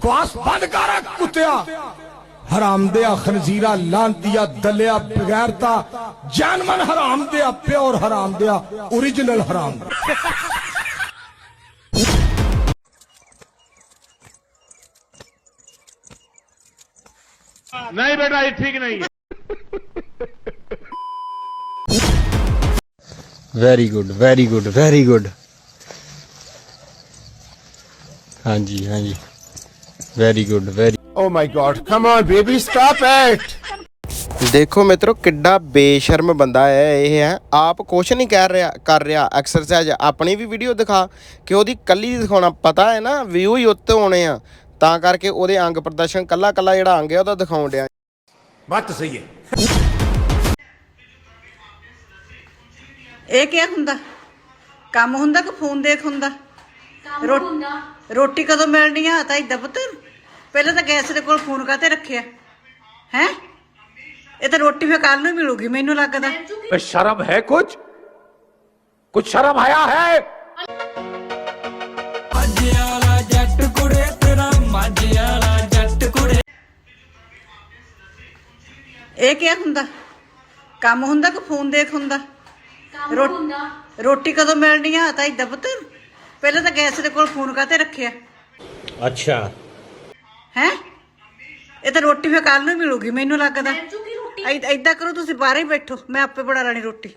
बकवास बंद कर कुत्तिया हराम दिया खनजीरा लान दिया दलिया बगैर था जानमन हराम दिया प्योर हराम दिया ओरिजिनल हराम नहीं बेटा ये ठीक नहीं very good very good very good हाँ जी हाँ जी। Very good very Oh my god, come on, baby, stop it! ਦੇਖੋ ਮਿੱਤਰੋ ਕਿੱਡਾ ਬੇਸ਼ਰਮ ਬੰਦਾ ਹੈ ਇਹ ਹੈ। ਆਪ ਕੁਛ ਨਹੀਂ ਕਰ ਰਿਹਾ ਕਰ ਰਿਹਾ ਐਕਸਰਸਾਈਜ਼ ਆਪਣੀ ਵੀ ਵੀਡੀਓ ਦਿਖਾ ਕਿ ਉਹਦੀ ਕੱਲੀ ਦਿਖਾਉਣਾ। ਪਤਾ ਹੈ ਨਾ ਵਿਊ ਹੀ ਉੱਤੇ ਹੋਣੇ ਆ। ਤਾਂ ਕਰਕੇ ਉਹਦੇ ਅੰਗ ਪ੍ਰਦਰਸ਼ਨ ਕੱਲਾ ਕੱਲਾ ਜਿਹੜਾ ਅੰਗ ਹੈ ਉਹਦਾ ਦਿਖਾਉਣ ਡਿਆ। ਬਾਤ ਤਾਂ ਸਹੀ ਹੈ। ਇਹ ਕੀ ਹੁੰਦਾ? ਕੰਮ ਹੁੰਦਾ ਕਿ ਫੋਨ ਦੇਖ ਹੁੰਦਾ। ਰੋਟੀ ਕਦੋਂ ਮਿਲਣੀ ਆ? ਤਾਂ ਇਦਾਂ ਪੁੱਤ। ਪਹਿਲਾਂ ਤਾਂ ਗੈਸ ਦੇ ਕੋਲ ਫੋਨ ਕਰਤੇ ਰੱਖਿਆ? ਹੈ? ਇਹ ਤਾਂ ਰੋਟੀ ਫੇ ਕੱਲ ਨੂੰ ਮਿਲੂਗੀ ਮੈਨੂੰ ਲੱਗਦਾ। ਸ਼ਰਮ ਹੈ ਕੁਝ ਕੁਝ ਸ਼ਰਮ ਆਇਆ ਹੈ? ਇਹ ਕੀ ਹੁੰਦਾ? ਕੰਮ ਹੁੰਦਾ ਕਿ ਫੋਨ ਦੇਖ ਹੁੰਦਾ? ਰੋਟੀ ਕਦੋਂ ਮਿਲਣੀ ਆ? ਤਾਂ ਇਦਾਂ ਪੁੱਤ। ਪਹਿਲਾਂ ਤਾਂ ਗੈਸ ਦੇ ਕੋਲ ਫੋਨ ਕਰਤੇ ਰੱਖਿਆ? ਅੱਛਾ। ਹੈ? ਇਹ ਤਾਂ ਰੋਟੀ ਫੇ ਕੱਲ ਨੂੰ ਮਿਲੂਗੀ ਮੈਨੂੰ ਲੱਗਦਾ। ਇਦਾਂ ਕਰੋ ਤੁਸੀਂ ਬਾਹਰ ਹੀ ਬੈਠੋ ਮੈਂ ਆਪੇ ਬਣਾ ਲੈਣੀ ਰੋਟੀ।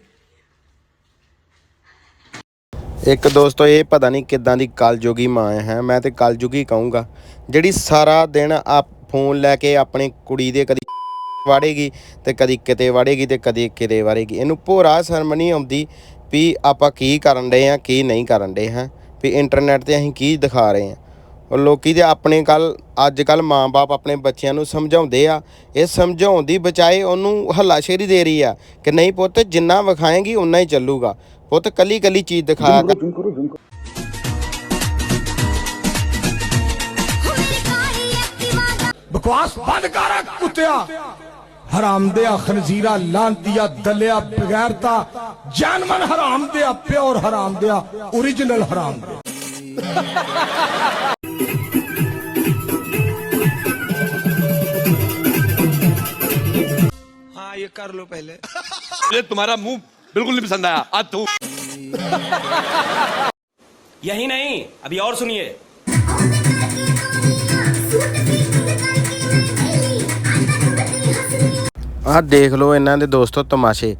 ਇੱਕ ਦੋਸਤੋ ਇਹ ਪਤਾ ਨਹੀਂ ਕਿੱਦਾਂ ਦੀ ਕਲਯੁਗੀ ਮਾਂ ਹੈ ਮੈਂ ਤੇ ਕਲਯੁਗੀ ਕਹੂੰਗਾ ਜਿਹੜੀ ਸਾਰਾ ਦਿਨ ਆ ਫੋਨ ਲੈ ਕੇ ਆਪਣੀ ਕੁੜੀ ਦੇ ਕਦੀ ਵਾੜੇਗੀ ਤੇ ਕਦੀ ਕਿਤੇ ਵਾੜੇਗੀ ਤੇ ਕਦੀ ਕਿਤੇ ਵਾੜੇਗੀ। ਇਹਨੂੰ ਭੋਰਾ ਸ਼ਰਮ ਨਹੀਂ ਆਉਂਦੀ ਵੀ ਆਪਾਂ ਕੀ ਕਰਨ ਡਏ ਆ ਕੀ ਨਹੀਂ ਕਰਨ ਡਏ ਹਾਂ। ਵੀ ਇੰਟਰਨੈਟ ਤੇ ਅਸੀਂ ਕੀ ਦਿਖਾ ਰਹੇ ਹਾਂ ਲੋਕੀ ਤੇ ਆਪਣੇ ਕੱਲ ਅੱਜ ਕੱਲ ਮਾਂ-ਬਾਪ ਆਪਣੇ ਬੱਚਿਆਂ ਨੂੰ ਸਮਝਾਉਂਦੇ ਆ। ਇਹ ਸਮਝਾਉਣ ਦੀ ਬਚਾਏ ਉਹਨੂੰ ਹੱਲਾਸ਼ੇਰੀ ਦੇ ਰਹੀ ਆ ਕਿ ਨਹੀਂ ਪੁੱਤ ਜਿੰਨਾ ਵਿਖਾਏਗੀ ਉਨਾ ਹੀ ਚੱਲੂਗਾ। ਪੁੱਤ ਕੱਲੀ-ਕੱਲੀ ਚੀਜ਼ ਦਿਖਾ ਕਰ ਬਕਵਾਸ ਬੰਦ ਕਰ ਕੁੱਤਿਆ। ਹਰਾਮਦਿਆ ਖਨਜ਼ੀਰਾ ਲਾਂਦੀਆ ਦਲਿਆ ਬਗੈਰਤਾ ਜਾਨਮਨ ਹਰਾਮਦਿਆ ਪਿਓਰ ਹਰਾਮਦਿਆ origignal ਹਰਾਮਦਿਆ मुझे तुम्हारा मुंह बिल्कुल नहीं पसंद आया आज तू यही नहीं अभी और सुनिए ਆਹ ਦੇਖ ਲਓ ਇਹਨਾਂ ਦੇ ਦੋਸਤੋ ਤਮਾਸ਼ੇ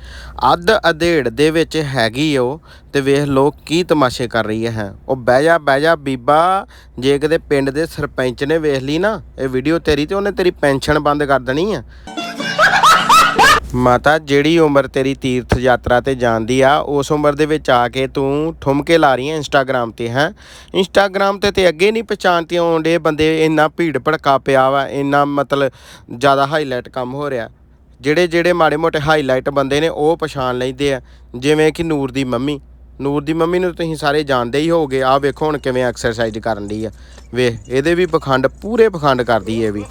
ਅੱਧ ਅਧੇੜ ਦੇ ਵਿੱਚ ਹੈਗੀ ਉਹ ਤੇ ਵੇਖ ਲੋ ਕੀ ਤਮਾਸ਼ੇ ਕਰ ਰਹੀ ਹੈ ਉਹ ਬਹਿ ਜਾ ਬਹਿ ਜਾ ਬੀਬਾ ਜੇ ਕਿਤੇ ਪਿੰਡ ਦੇ ਸਰਪੰਚ ਨੇ ਵੇਖ ਲਈ ਨਾ ਇਹ ਵੀਡੀਓ ਤੇਰੀ ਤੇ ਉਹਨੇ ਤੇਰੀ ਪੈਨਸ਼ਨ ਬੰਦ ਕਰ ਦੇਣੀ ਆ ਮਾਤਾ, ਜਿਹੜੀ ਉਮਰ ਤੇਰੀ ਤੀਰਥ ਯਾਤਰਾ ਤੇ ਜਾਂਦੀ ਆ, ਉਸ ਉਮਰ ਦੇ ਵਿੱਚ ਆ ਕੇ ਤੂੰ ਠੁਮਕੇ ਲਾ ਰਹੀ ਹੈ ਇੰਸਟਾਗ੍ਰam ਤੇ, ਹੈ? ਇੰਸਟਾਗ੍ਰam ਤੇ ਤੇ ਅੱਗੇ ਨਹੀਂ ਪਛਾਣਤੇ ਆਉਂਦੇ ਬੰਦੇ, ਇੰਨਾ ਭੀੜ ਭੜਕਾ ਪਿਆ ਵਾ, ਇੰਨਾ ਮਤਲਬ ਜ਼ਿਆਦਾ ਹਾਈਲਾਈਟ ਕੰਮ ਹੋ ਰਿਹਾ। ਜਿਹੜੇ ਜਿਹੜੇ ਮਾੜੇ ਮੋਟੇ ਹਾਈਲਾਈਟ ਬੰਦੇ ਨੇ, ਉਹ ਪਛਾਣ ਲੈਂਦੇ ਆ। ਜਿਵੇਂ ਕਿ ਨੂਰ ਦੀ ਮੰਮੀ। ਨੂਰ ਦੀ ਮੰਮੀ ਨੂੰ ਤੁਸੀਂ ਸਾਰੇ ਜਾਣਦੇ ਹੀ ਹੋਗੇ ਆ ਵੇਖੋ ਹੁਣ ਕਿਵੇਂ ਐਕਸਰਸਾਈਜ਼ ਕਰਨ ਲਈ ਆ। ਵੇਖ, ਇਹਦੇ ਵੀ ਪਖੰਡ, ਪੂਰੇ ਪਖੰਡ ਕਰਦੀ ਏ ਵੀ।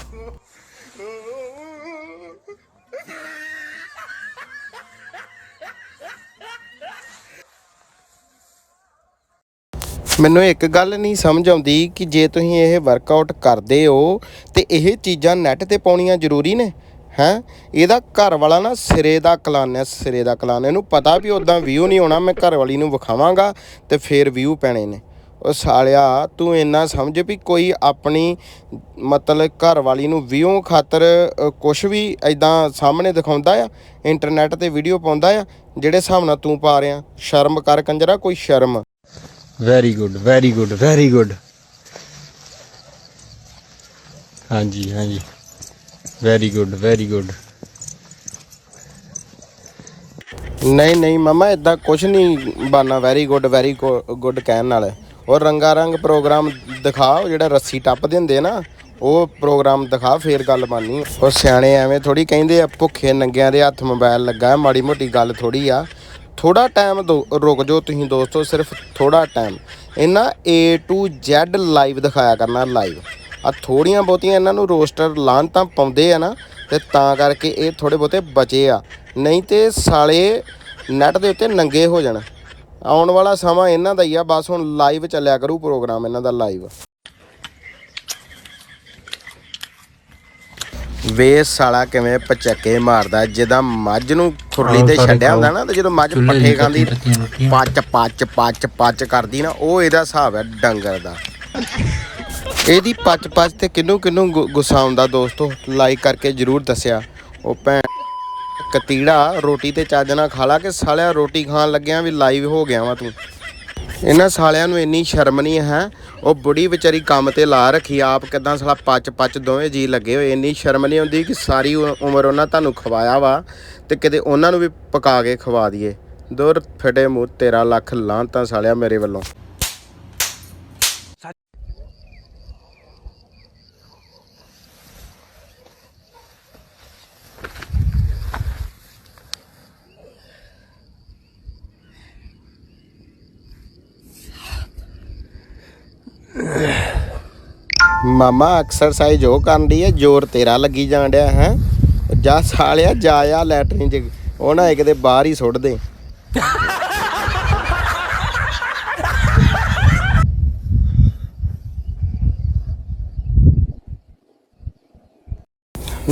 ਮੈਨੂੰ ਇੱਕ ਗੱਲ ਨਹੀਂ ਸਮਝ ਆਉਂਦੀ ਕਿ ਜੇ ਤੁਸੀਂ ਇਹ ਵਰਕਆਊਟ ਕਰਦੇ ਹੋ ਤੇ ਇਹ ਚੀਜ਼ਾਂ ਨੈਟ ਤੇ ਪਾਉਣੀਆਂ ਜ਼ਰੂਰੀ ਨੇ, ਹੈ? ਇਹਦਾ ਘਰ ਵਾਲਾ ਨਾ ਸਿਰੇ ਦਾ ਕਲਾਨ ਹੈ ਸਿਰੇ ਦਾ ਕਲਾਨ ਇਹਨੂੰ ਪਤਾ ਵੀ ਉਦਾਂ ਵਿਊ ਨਹੀਂ ਆਉਣਾ ਮੈਂ ਘਰ ਵਾਲੀ ਨੂੰ ਵਿਖਾਵਾਂਗਾ ਤੇ ਫੇਰ ਵਿਊ ਪੈਣੇ ਨੇ। ਉਹ ਸਾਲਿਆ, ਤੂੰ ਇੰਨਾ ਸਮਝ ਵੀ ਕੋਈ ਆਪਣੀ ਮਤਲਬ ਘਰ ਵਾਲੀ ਨੂੰ ਵਿਊ ਖਾਤਰ ਕੁਝ ਵੀ ਐਦਾਂ ਸਾਹਮਣੇ ਦਿਖਾਉਂਦਾ ਆ ਇੰਟਰਨੈਟ ਤੇ ਵੀਡੀਓ ਪਾਉਂਦਾ ਆ, ਜਿਹੜੇ ਹਿਸਾਬ ਨਾਲ ਤੂੰ ਪਾ ਰਿਆ ਸ਼ਰਮ ਕਰ ਕੰਜਰਾ, ਕੋਈ ਸ਼ਰਮ। Very good very good very good ਹਾਂਜੀ ਹਾਂਜੀ। ਵੈਰੀ ਗੁੱਡ ਵੈਰੀ ਗੁੱਡ ਨਹੀਂ ਨਹੀਂ, ਮਮਾ ਇਦਾਂ ਕੁਝ ਨਹੀਂ ਬਾਨਾ। ਵੈਰੀ ਗੁੱਡ ਵੈਰੀ ਗੁੱਡ ਕਹਿਣ ਨਾਲ। ਔਰ ਰੰਗਾ ਰੰਗ ਪ੍ਰੋਗਰਾਮ ਦਿਖਾਓ, ਜਿਹੜਾ ਰੱਸੀ ਟੱਪਦੇ ਹੁੰਦੇ ਨਾ, ਉਹ ਪ੍ਰੋਗਰਾਮ ਦਿਖਾ, ਫੇਰ ਗੱਲ ਬਾਨੀ। ਉਹ ਸਿਆਣੇ ਐਵੇਂ ਥੋੜੀ ਕਹਿੰਦੇ ਆ, ਭੁੱਖੇ ਨੰਗਿਆਂ ਦੇ ਹੱਥ ਮੋਬਾਈਲ ਲੱਗਾ, ਮਾੜੀ ਮੋਟੀ ਗੱਲ ਥੋੜੀ ਆ। ਥੋੜਾ ਟਾਈਮ ਰੁਕ ਜਾਓ ਤੁਸੀਂ ਦੋਸਤੋ, ਸਿਰਫ ਥੋੜਾ ਟਾਈਮ। ਇਹਨਾਂ A to Z ਲਾਈਵ ਦਿਖਾਇਆ ਕਰਨਾ ਲਾਈਵ ਆ ਥੋੜੀਆਂ ਬਹੁਤੀਆਂ ਇਹਨਾਂ ਨੂੰ ਰੋਸਟਰ ਲਾਣ ਤਾਂ ਪਾਉਂਦੇ ਆ ਨਾ, ਤੇ ਤਾਂ ਕਰਕੇ ਇਹ ਥੋੜੇ ਬਹੁਤੇ ਬਚੇ ਆ। ਨਹੀਂ ਤੇ ਸਾਲੇ ਨੈਟ ਦੇ ਉੱਤੇ ਨੰਗੇ ਹੋ ਜਾਣ। ਆਉਣ ਵਾਲਾ ਸਮਾਂ ਇਹਨਾਂ ਦਾ ਹੀ ਆ, ਬਸ ਹੁਣ ਲਾਈਵ ਚੱਲਿਆ ਕਰੂ ਪ੍ਰੋਗਰਾਮ ਇਹਨਾਂ ਦਾ ਲਾਈਵ ਵੇ ਸਾਲਾ ਕਿਵੇਂ ਪਚੱਕੇ ਮਾਰਦਾ ਜਿੱਦਾਂ ਮੱਝ ਨੂੰ ਖੁਰਲੀ ਤੇ ਛੱਡਿਆ ਹੁੰਦਾ। ਨਾ ਤੇ ਜਦੋਂ ਮੱਝ ਪੱਠੇ ਖਾਂਦੀ। ਪੱਚ ਪੱਚ ਪੱਚ ਪੱਚ ਕਰਦੀ ਨਾ ਉਹ ਇਹਦਾ ਹਿਸਾਬ ਹੈ ਡੰਗਰ ਦਾ ਇਹਦੀ ਪੱਚ ਪੱਚ ਤੇ ਕਿੰਨੂੰ ਕਿੰਨੂੰ ਗੁੱਸਾ ਆਉਂਦਾ ਦੋਸਤੋ ਲਾਈਕ ਕਰਕੇ ਜਰੂਰ ਦੱਸਿਆ ਉਹ ਭੈਣ ਕਤੀੜਾ ਰੋਟੀ ਤੇ ਚੱਜ ਨਾਲ ਖਾ ਲਾ ਕੇ ਸਾਲਿਆ ਰੋਟੀ ਖਾਣ ਲੱਗਿਆ ਵੀ ਲਾਈਵ ਹੋ ਗਿਆ ਵਾ ਤੂੰ ਇਹਨਾਂ ਸਾਲਿਆਂ ਨੂੰ ਇੰਨੀ ਸ਼ਰਮ ਨਹੀਂ ਹੈ। ਉਹ ਬੁੜੀ ਵਿਚਾਰੀ ਕੰਮ ਤੇ ਲਾ ਰੱਖੀ, ਆਪ ਕਿਦਾਂ ਸਾਲਾ ਪੱਚ ਪੱਚ ਦੋਵੇਂ ਜੀ ਲੱਗੇ ਹੋਏ। ਇੰਨੀ ਸ਼ਰਮ ਨਹੀਂ ਆਉਂਦੀ ਕਿ ਸਾਰੀ ਉ- ਉਮਰ ਉਹਨਾਂ ਤੁਹਾਨੂੰ ਖਵਾਇਆ ਵਾ ਤੇ ਕਿਤੇ ਉਹਨਾਂ ਨੂੰ ਵੀ ਪਕਾ ਕੇ ਖਵਾ ਦਈਏ। ਦੁਰ ਫਟੇ ਮੂੰਹ, ਤੇਰਾ ਲੱਖ ਲਾਂਤਾਂ ਸਾਲਿਆ ਮੇਰੇ ਵੱਲੋਂ। ਮਾਮਾ ਐਕਸਰਸਾਈਜ਼ ਉਹ ਕਰਨ ਦੀ ਹੈ ਜ਼ੋਰ ਤੇਰਾ ਲੱਗੀ ਜਾਣ ਡਿਆ, ਹੈ? ਜਾ ਸਾਲਿਆ ਜਾਇਆ ਆ ਲੈਟਰਿਨ ਚ, ਉਹ ਨਾ ਕਿਤੇ ਬਾਹਰ ਹੀ ਸੁੱਟ ਦੇ।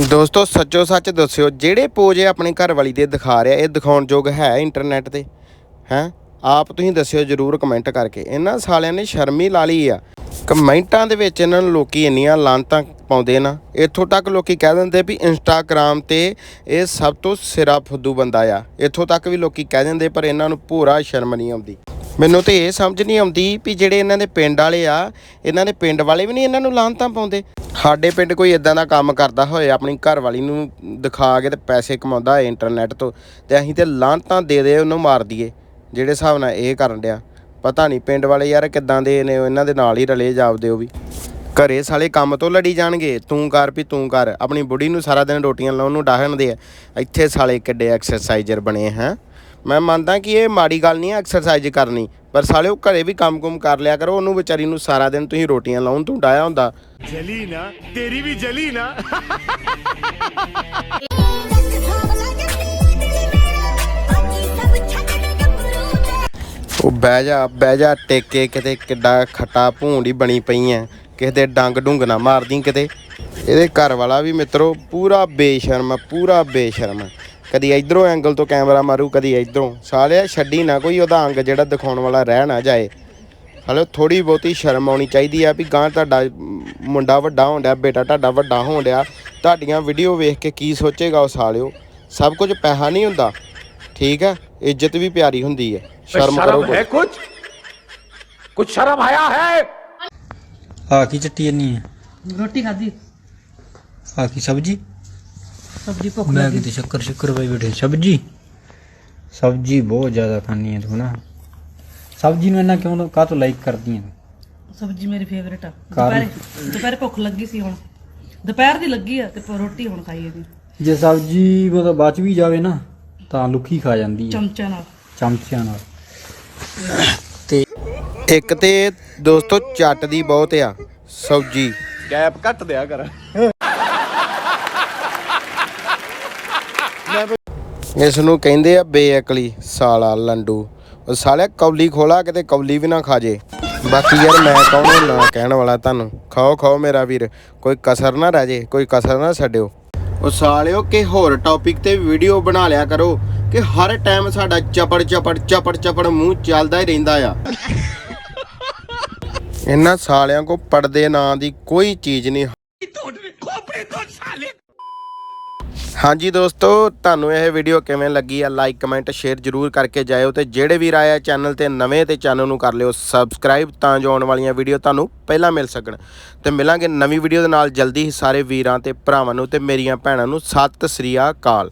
ਦੋਸਤੋ, ਸੱਚੋ ਸੱਚ ਦੱਸਿਓ, ਜਿਹੜੇ ਪੋਜ ਆਪਣੀ ਘਰ ਵਾਲੀ ਦੇ ਦਿਖਾ ਰਿਹਾ, ਇਹ ਦਿਖਾਉਣ ਯੋਗ ਹੈ ਇੰਟਰਨੈਟ ਤੇ, ਹੈ? ਆਪ ਤੁਸੀਂ ਦੱਸਿਓ ਜਰੂਰ ਕਮੈਂਟ ਕਰਕੇ। ਇਹਨਾਂ ਸਾਲਿਆਂ ਨੇ ਸ਼ਰਮੀ ਲਾ ਲਈ ਆ। ਕਮੈਂਟਾਂ ਦੇ ਵਿੱਚ ਇਹਨਾਂ ਨੂੰ ਲੋਕੀ ਇੰਨੀਆਂ ਲਾਂਤਾਂ ਪਾਉਂਦੇ ਨਾ, ਇੱਥੋਂ ਤੱਕ ਲੋਕੀ ਕਹਿ ਦਿੰਦੇ ਵੀ ਇੰਸਟਾਗ੍ਰam ਤੇ ਇਹ ਸਭ ਤੋਂ ਸਿਰਾ ਫੁੱਦੂ ਬੰਦਾ ਆ। ਇੱਥੋਂ ਤੱਕ ਵੀ ਲੋਕੀ ਕਹਿ ਦਿੰਦੇ, ਪਰ ਇਹਨਾਂ ਨੂੰ ਪੂਰਾ ਸ਼ਰਮ ਨਹੀਂ ਆਉਂਦੀ। ਮੈਨੂੰ ਤੇ ਇਹ ਸਮਝ ਨਹੀਂ ਆਉਂਦੀ ਵੀ ਜਿਹੜੇ ਇਹਨਾਂ ਦੇ ਪਿੰਡ ਵਾਲੇ ਆ, ਇਹਨਾਂ ਦੇ ਪਿੰਡ ਵਾਲੇ ਵੀ ਨਹੀਂ ਇਹਨਾਂ ਨੂੰ ਲਾਂਤਾਂ ਪਾਉਂਦੇ। ਸਾਡੇ ਪਿੰਡ ਕੋਈ ਇਦਾਂ ਦਾ ਕੰਮ ਕਰਦਾ ਹੋਏ, ਆਪਣੀ ਘਰ ਵਾਲੀ ਨੂੰ ਦਿਖਾ ਕੇ ਤੇ ਪੈਸੇ ਕਮਾਉਂਦਾ ਹੋਏ ਇੰਟਰਨੈਟ ਤੋਂ, ਤੇ ਅਸੀਂ ਤੇ ਲਾਂਤਾਂ ਦੇ ਦੇ ਉਹਨੂੰ ਮਾਰ ਦਈਏ, ਜਿਹੜੇ ਹਿਸਾਬ ਨਾਲ ਇਹ ਕਰਨ ਡਿਆ। ਪਤਾ ਨਹੀਂ ਪਿੰਡ ਵਾਲੇ ਯਾਰ ਕਿੱਦਾਂ ਦੇ ਨੇ, ਇਹਨਾਂ ਦੇ ਨਾਲ ਹੀ ਰਲੇ ਜਾਪਦੇ ਉਹ ਵੀ। ਘਰੇ ਸਾਲੇ ਕੰਮ ਤੋਂ ਲੜੀ ਜਾਣਗੇ, ਤੂੰ ਕਰ ਵੀ ਤੂੰ ਕਰ, ਆਪਣੀ ਬੁੜੀ ਨੂੰ ਸਾਰਾ ਦਿਨ ਰੋਟੀਆਂ ਲਾਉਣ ਨੂੰ ਡਾਹਣਦੇ ਆ। ਇੱਥੇ ਸਾਲੇ ਕਿੱਡੇ ਐਕਸਰਸਾਈਜ਼ਰ ਬਣੇ ਹੈ। ਮੈਂ ਮੰਨਦਾ ਕਿ ਇਹ ਮਾੜੀ ਗੱਲ ਨਹੀਂ ਹੈ ਐਕਸਰਸਾਈਜ਼ ਕਰਨੀ, ਪਰ ਸਾਲੇ ਉਹ ਘਰੇ ਵੀ ਕੰਮ-ਕੁਮ ਕਰ ਲਿਆ ਕਰੋ, ਉਹਨੂੰ ਵਿਚਾਰੀ ਨੂੰ ਸਾਰਾ ਦਿਨ ਤੁਸੀਂ ਰੋਟੀਆਂ ਲਾਉਣ ਤੋਂ ਡਾਇਆ ਹੁੰਦਾ। ਜਲੀ ਨਾ, ਤੇਰੀ ਵੀ ਜਲੀ ਨਾ। ਉਹ ਬਹਿ ਜਾ ਬਹਿ ਜਾ ਟੇਕੇ ਕਿਤੇ ਕਿੱਡਾ ਖੱਟਾ ਭੂੰਡੀ ਬਣੀ ਪਈ ਐ। ਕਿਸੇ ਦੇ ਡੰਗ ਡੁੰਗ ਨਾ ਮਾਰਦੀ ਕਿਤੇ। ਇਹਦੇ ਘਰ ਵਾਲਾ ਵੀ ਮਿੱਤਰੋ ਪੂਰਾ ਬੇਸ਼ਰਮ ਪੂਰਾ ਬੇਸ਼ਰਮ ਕਦੀ ਇਧਰੋਂ ਐਂਗਲ ਤੋਂ ਕੈਮਰਾ ਮਾਰੂ, ਕਦੀ ਇਧਰੋਂ। ਸਾਲਿਆ, ਛੱਡੀ ਨਾ ਕੋਈ ਉਹਦਾ ਅੰਗ ਜਿਹੜਾ ਦਿਖਾਉਣ ਵਾਲਾ ਰਹਿ ਨਾ ਜਾਏ। ਹਲੋ ਥੋੜੀ ਬਹੁਤੀ ਸ਼ਰਮ ਆਉਣੀ ਚਾਹੀਦੀ ਆ ਵੀ ਗਾਂ ਤੁਹਾਡਾ ਮੁੰਡਾ ਵੱਡਾ ਹੋਣ ਡਿਆ, ਬੇਟਾ ਤੁਹਾਡਾ ਵੱਡਾ ਹੋਣ ਡਿਆ। ਤੁਹਾਡੀਆਂ ਵੀਡੀਓ ਵੇਖ ਕੇ ਕੀ ਸੋਚੇਗਾ ਉਹ ਸਾਲਿਓ? ਸਭ ਕੁਝ ਪੈਸਾ ਨਹੀਂ ਹੁੰਦਾ। ਠੀਕ ਹੈ ਇੱਜ਼ਤ ਵੀ ਪਿਆਰੀ ਹੁੰਦੀ ਹੈ ਸ਼ਰਮ ਕਰੋ ਕੁਝ। ਕੁਝ ਕੁਝ ਸ਼ਰਮ ਆਇਆ ਹੈ? ਆ ਕੀ ਚੱਟੀ ਜੰਨੀ ਰੋਟੀ ਖਾਧੀ। ਆ ਕੀ ਸਬਜੀ? ਸਬਜ਼ੀ ਭੁੱਖ ਮੈਂ ਕਿਤੇ ਸ਼ੱਕਰ ਸ਼ੱਕਰ ਪਈ ਬੈਠੇ। ਸਬਜੀ? ਸਬਜੀ ਬਹੁਤ ਜ਼ਿਆਦਾ ਖਾਣੀ ਹੈ ਤੂੰ ਸਬਜੀ ਨੂੰ ਇੰਨਾ ਕਿਉਂ ਕਾਹ ਤੋਂ ਲਾਈਕ ਕਰਦੀ ਸਬਜ਼ੀ ਮੇਰੀ ਫੇਵਰੇਟ ਆ। ਦੁਪਹਿਰੇ ਦੁਪਹਿਰੇ ਭੁੱਖ ਲੱਗੀ ਸੀ ਹੁਣ। ਦੁਪਹਿਰ ਦੀ ਲੱਗੀ ਆ ਤੇ ਰੋਟੀ ਹੁਣ ਖਾਈ ਇਹਦੀ। ਜੇ ਸਬਜੀ ਮਤਲਬ ਬਚ ਵੀ ਜਾਵੇ ਨਾ ਤਾਂ ਲੁਕੀ ਖਾ ਜਾਂਦੀ ਹੈ ਚਮਚਾ ਨਾਲ। ਚਮਚਿਆਂ ਨਾਲ। ਤੇ ਇੱਕ ਤੇ ਦੋਸਤੋ ਚੱਟ ਦੀ ਬਹੁਤ ਆ ਸਬਜੀ। ਗੈਪ ਘੱਟ ਦਿਆ ਕਰ। ਇਸ ਨੂੰ ਕਹਿੰਦੇ ਆ ਬੇਅਕਲੀ ਸਾਲਾ ਲੰਡੂ। ਉਹ ਸਾਲਿਆ ਕੌਲੀ ਖੋਲਾ ਕਿਤੇ ਕੌਲੀ ਵੀ ਨਾ ਖਾਜੇ ਬਾਕੀ ਯਾਰ ਮੈਂ ਕੌਣ ਨਾ ਕਹਿਣ ਵਾਲਾ ਤੁਹਾਨੂੰ। ਖਾਓ ਖਾਓ ਮੇਰਾ ਵੀਰ। ਕੋਈ ਕਸਰ ਨਾ ਰਹਿ ਜੇ ਕੋਈ ਕਸਰ ਨਾ ਛੱਡਿਓ। ਉਹ ਸਾਲਿਓ ਕਿ ਹੋਰ ਟੌਪਿਕ ਤੇ ਵੀਡੀਓ ਬਣਾ ਲਿਆ ਕਰੋ। ਕਿ ਹਰ ਟਾਈਮ ਸਾਡਾ ਚਪੜ ਚਪੜ ਚਪੜ ਚਪੜ ਮੂੰਹ ਚੱਲਦਾ ਹੀ ਰਹਿੰਦਾ ਆ। ਇਹਨਾਂ ਸਾਲਿਆਂ ਕੋ ਪੜਦੇ ਨਾਂ ਦੀ ਕੋਈ ਚੀਜ਼ ਨਹੀਂ। ਹਾਂਜੀ ਦੋਸਤੋ, ਤੁਹਾਨੂੰ ਇਹ ਵੀਡੀਓ ਕਿਵੇਂ ਲੱਗੀ ਆ? ਲਾਈਕ ਕਮੈਂਟ ਸ਼ੇਅਰ ਜਰੂਰ ਕਰਕੇ ਜਾਇਓ ਤੇ ਜਿਹੜੇ ਵੀਰ ਆਏ ਆ ਚੈਨਲ ਤੇ ਨਵੇਂ ਤੇ ਚੈਨਲ ਨੂੰ ਕਰ ਲਿਓ ਸਬਸਕ੍ਰਾਈਬ ਤਾਂ ਜੋ ਆਉਣ ਵਾਲੀਆਂ ਵੀਡੀਓ ਤੁਹਾਨੂੰ ਪਹਿਲਾਂ ਮਿਲ ਸਕਣ। ਤੇ ਮਿਲਾਂਗੇ ਨਵੀਂ ਵੀਡੀਓ ਦੇ ਨਾਲ ਜਲਦੀ ਹੀ ਸਾਰੇ ਵੀਰਾਂ ਤੇ ਭਰਾਵਾਂ ਨੂੰ ਤੇ ਮੇਰੀਆਂ ਭੈਣਾਂ ਨੂੰ। ਸਤਿ ਸ੍ਰੀ ਅਕਾਲ।